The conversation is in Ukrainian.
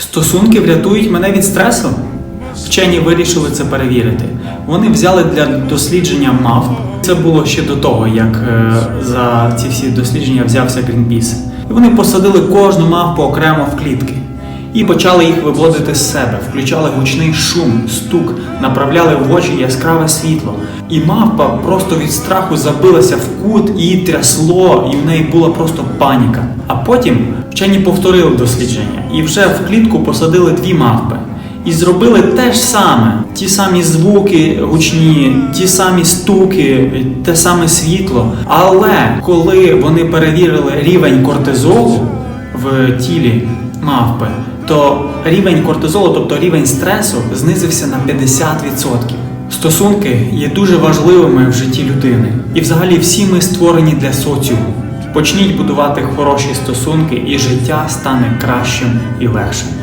Стосунки врятують мене від стресу? Вчені вирішили це перевірити. Вони взяли для дослідження мавп. Це було ще до того, як е, за ці всі дослідження взявся Greenpeace. І вони посадили кожну мавпу окремо в клітки і почали їх виводити з себе, включали гучний шум, стук, направляли в очі яскраве світло. І мавпа просто від страху забилася в кут, її трясло, і в неї була просто паніка. А потім вчені повторили дослідження і вже в клітку посадили дві мавпи. І зробили те ж саме: ті самі звуки гучні, ті самі стуки, те саме світло. Але коли вони перевірили рівень кортизолу в тілі мавпи, то рівень кортизолу, тобто рівень стресу, знизився на 50%. Стосунки є дуже важливими в житті людини, і взагалі всі ми створені для соціуму. Почніть будувати хороші стосунки, і життя стане кращим і легшим.